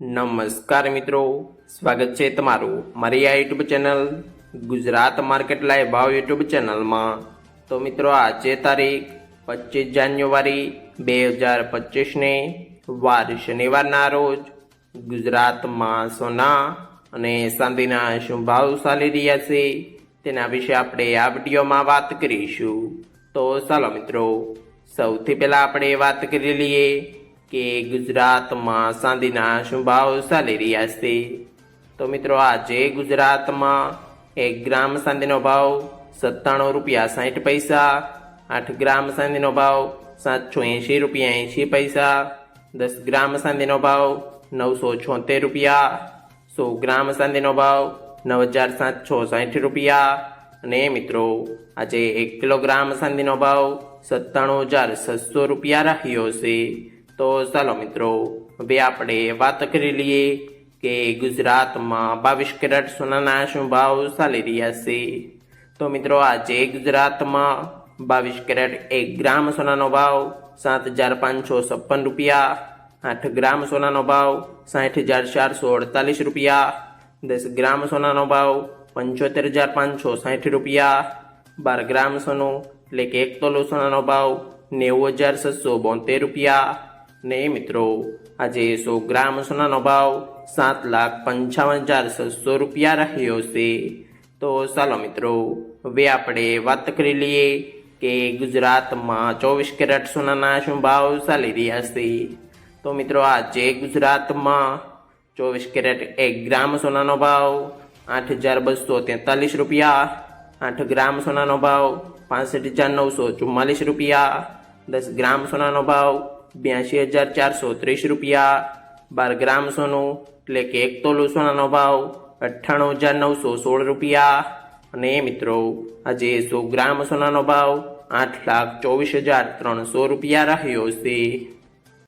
નમસ્કાર મિત્રો, સ્વાગત છે તમારું મારી આ YouTube channel Gujarat market live ભાવ યુટ્યુબ ચેનલમાં. તો મિત્રો, આજે તારીખ પચીસ જાન્યુઆરી બે હજાર પચીસને વાર શનિવારના રોજ ગુજરાતમાં સોના અને ચાંદીના શું ભાવ ચાલી રહ્યા છે તેના વિશે આપણે આ વિડીયોમાં વાત કરીશું. તો ચાલો મિત્રો, સૌથી પહેલાં આપણે વાત કરી લઈએ કે ગુજરાતમાં ચાંદીના શું ભાવ ચાલી રહ્યા છે? તો મિત્રો આજે ગુજરાતમાં એક ગ્રામ ચાંદીનો ભાવ સત્તાણું રૂપિયા સાઠ પૈસા, આઠ ગ્રામ ચાંદીનો ભાવ સાતસો એંશી રૂપિયા એંશી પૈસા, દસ ગ્રામ ચાંદીનો ભાવ નવસો છોતેર રૂપિયા, સો ગ્રામ ચાંદીનો ભાવ નવ હજાર સાતસો સાઠ રૂપિયા. અને મિત્રો, આજે એક કિલોગ્રામ ચાંદીનો ભાવ સત્તાણું હજાર છસો રૂપિયા રહ્યો છે. તો ચાલો મિત્રો, હવે આપણે વાત કરી લઈએ કે ગુજરાતમાં બાવીસ કેરેટ સોનાના શું ભાવ ચાલી રહ્યા છે. તો મિત્રો, આજે ગુજરાતમાં બાવીસ કેરેટ એક ગ્રામ સોનાનો ભાવ સાત હજાર પાંચસો છપ્પન રૂપિયા, આઠ ગ્રામ સોનાનો ભાવ સાઠ હજાર ચારસો અડતાલીસ રૂપિયા, દસ ગ્રામ સોનાનો ભાવ પંચોતેર હજાર પાંચસો સાઠ રૂપિયા, બાર ગ્રામ સોનું એટલે કે એક તોલો સોનાનો ભાવ નેવું હજાર છસો બોતેર રૂપિયા ને મિત્રો, આજે સો ગ્રામ સોનાનો ભાવ સાત લાખ પંચાવન હજાર છસો રૂપિયા રહ્યો છે. તો ચાલો મિત્રો, હવે આપણે વાત કરી લઈએ કે ગુજરાતમાં ચોવીસ કેરેટ સોનાના શું ભાવ ચાલી રહ્યા છે. તો મિત્રો, આજે ગુજરાતમાં ચોવીસ કેરેટ એક ગ્રામ સોનાનો ભાવ આઠ હજાર બસો તેતાલીસ રૂપિયા, આઠ ગ્રામ સોનાનો ભાવ પાસઠ હજાર નવસો ચુમ્માલીસ રૂપિયા, દસ ગ્રામ સોનાનો ભાવ બ્યાસી હજાર ચારસો ત્રીસ રૂપિયા. બાર ગ્રામ સોનું, એટલે કે એક તોલું સોનાનો ભાવ અઠ્ઠાણું હજાર નવસો સોળ રૂપિયા. અને મિત્રો, આજે સો ગ્રામ સોનાનો ભાવ આઠ લાખ ચોવીસ હજાર ત્રણસો રૂપિયા રહ્યો છે.